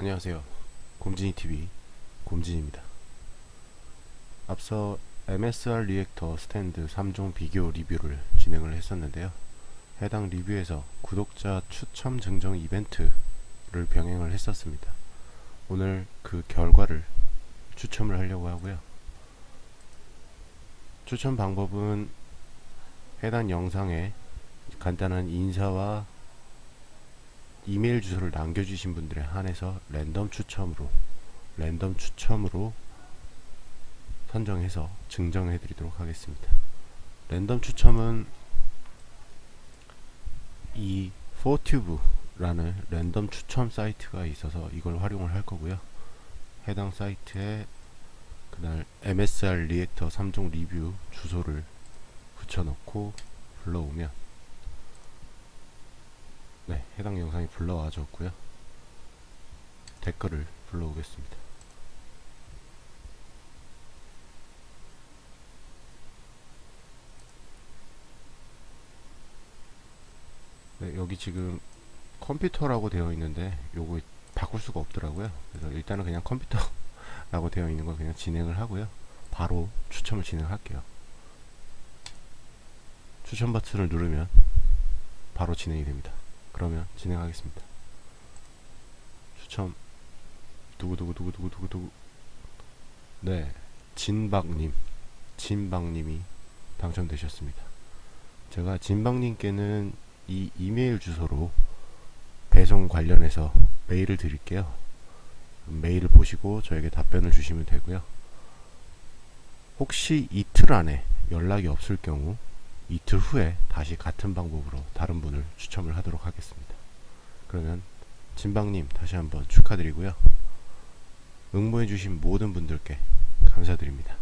안녕하세요. 곰진이 TV 곰진입니다. 앞서 MSR 리액터 스탠드 3종 비교 리뷰를 진행을 했었는데요. 해당 리뷰에서 구독자 추첨 증정 이벤트를 병행을 했었습니다. 오늘 그 결과를 추첨을 하려고 하고요. 추첨 방법은 해당 영상에 간단한 인사와 이메일 주소를 남겨주신 분들에 한해서 랜덤 추첨으로 랜덤 추첨으로 선정해서 증정해 드리도록 하겠습니다. 랜덤 추첨은 이 4튜브라는 랜덤 추첨 사이트가 있어서 이걸 활용을 할 거고요. 해당 사이트에 그날 MSR 리액터 3종 리뷰 주소를 붙여넣고 불러오면 네, 해당 영상이 불러와 줬고요. 댓글을 불러오겠습니다. 네, 여기 지금 컴퓨터라고 되어 있는데 요거 바꿀 수가 없더라고요. 그래서 일단은 그냥 컴퓨터라고 되어 있는 걸 그냥 진행을 하고요. 바로 추첨을 진행할게요. 추천 버튼을 누르면 바로 진행이 됩니다. 그러면 진행하겠습니다. 추첨 누구 네 진박님 진박님이 당첨되셨습니다. 제가 진박님께는 이 이메일 주소로 배송 관련해서 메일을 드릴게요. 메일을 보시고 저에게 답변을 주시면 되고요. 혹시 이틀 안에 연락이 없을 경우 이틀 후에 다시 같은 방법으로 다른 분을 추첨을 하도록 하겠습니다. 그러면 진방님 다시 한번 축하드리고요. 응모해주신 모든 분들께 감사드립니다.